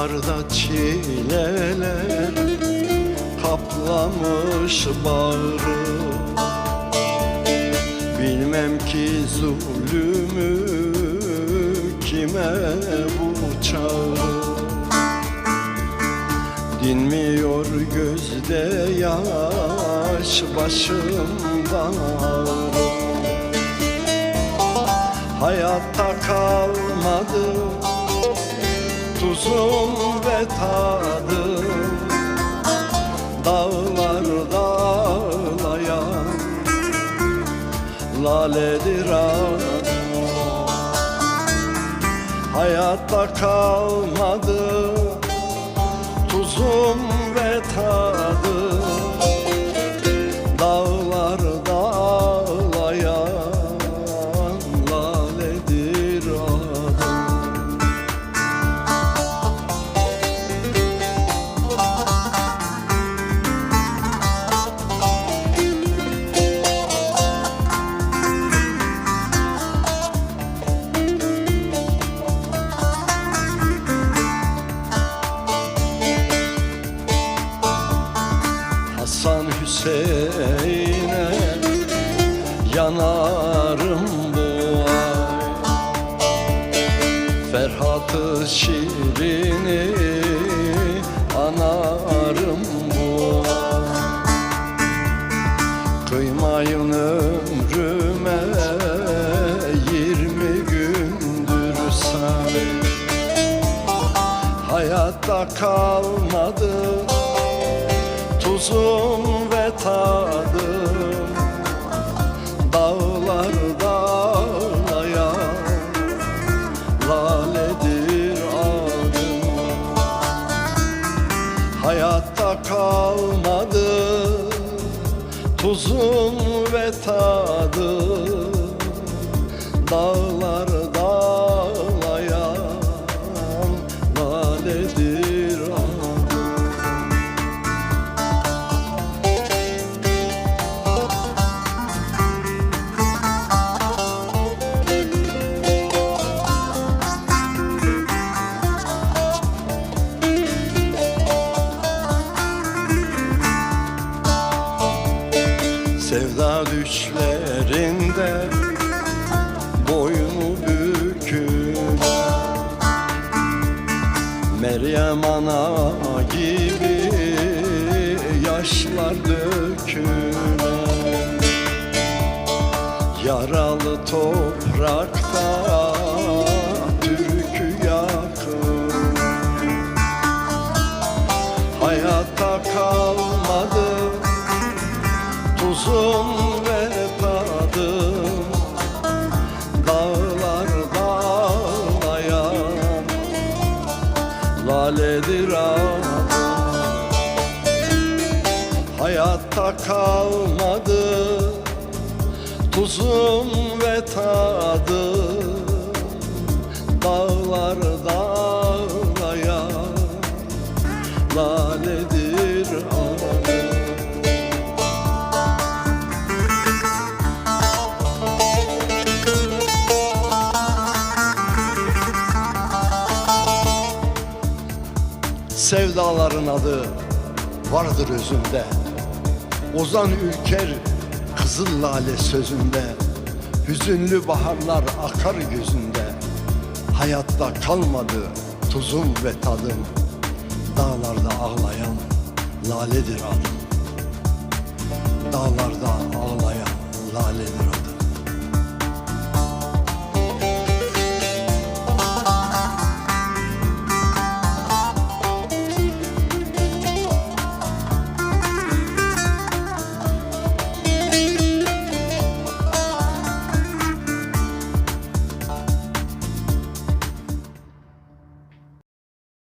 Baharda çileler kaplamış bağrı. Bilmem ki zulümü kime bu çağrı. Dinmiyor gözde yaş başımdan Hayatta kalmadım tuzum ve tadım Dağlar dağlayan laledir adım Hayatta kalmadı tuzum ve tadım Hüseyin'e yanarım bu ay. Ferhat-ı Şirin'i anarım bu ay. Kıymayın ömrüme yirmi gündür say Hayatta kalmadı tuzum ve tadım Dağlar dağlayan laledir adım Hayatta kalmadı tuzum ve tadım Dağlar dağlayan laledir düşlerinde boynu bükülen Meryem ana gibi yaşlar dökülen Yaralı toprakta türkü yakın Hayatta kalmadı tuzum laledir adım Hayatta kalmadı. Tuzum ve tadım Dağlar dağlayan laledir adım Sevdaların adı vardır özünde. Ozan Ülker Kızıl Lale sözünde Hüzünlü baharlar akar gözünde. Hayatta kalmadı tuzum ve tadım Dağlarda ağlayan laledir adım. Dağlarda ağlayan laledir adım